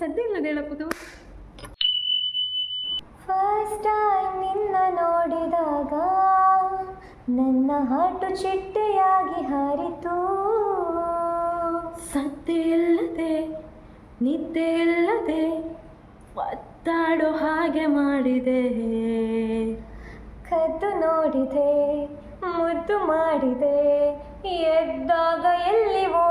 ಸದ್ಯ ಇಲ್ಲ ಹೇಳಬಹುದು. ಫಸ್ಟ್ ಟೈಮ್ ನಿನ್ನ ನೋಡಿದಾಗ ನನ್ನ ಹಾಟು ಚಿಟ್ಟೆಯಾಗಿ ಹಾರಿತು. ಸದ್ಯ ಇಲ್ಲದೆ ನಿದ್ದೆ ಇಲ್ಲದೆ ಒತ್ತಾಡೋ ಹಾಗೆ ಮಾಡಿದೆ. ಕದ್ದು ನೋಡಿದೆ ಮುದ್ದು ಮಾಡಿದೆ ಎದ್ದಾಗ ಎಲ್ಲಿ ಓಡಿದೆ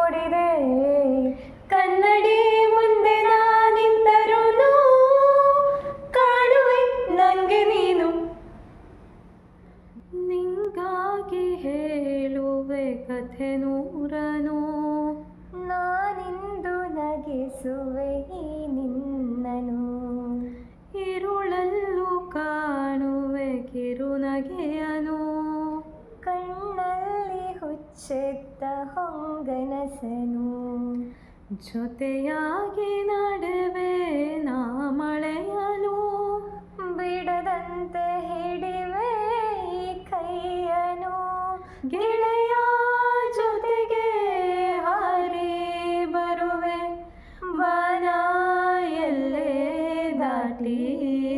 ಕಥೆ ನೂರನು. ನಾನಿಂದು ನಗಿಸುವೆ ನಿನ್ನನು. ಇರುಳಲ್ಲೂ ಕಾಣುವೆ ಕಿರುನಗೆಯನು. ಕಣ್ಣಲ್ಲಿ ಹುಚ್ಚೆತ್ತ ಹೊಂಗನಸನು. ಜೊತೆಯಾಗಿ ನಡೆವೆ ನಾ ಮಳೆಯಲು. ಬಿಡದಂತೆ ಹಿಡಿವೆ ಕೈಯನು. ಗಿಡ ದಾಟಿ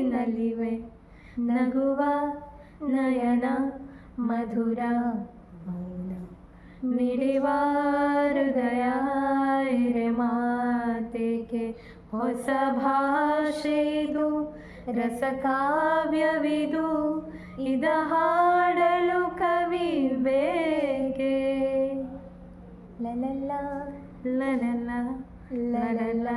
ನಲಿವೆ ನಗುವ ನಯನ ಮಧುರ ಮೌನ. ಮಿಡಿವ ಹೃದಯ ಮಾತೆಗೆ ಹೊಸ ಭಾಷೆದು ರಸಕಾವ್ಯವಿದು ಇದ ಹಾಡಲು ಕವಿ ಬೇಗೆ ಲಲಲ್ಲ ಲಲಲ್ಲ ಲಲಲ್ಲ ಲಲಲ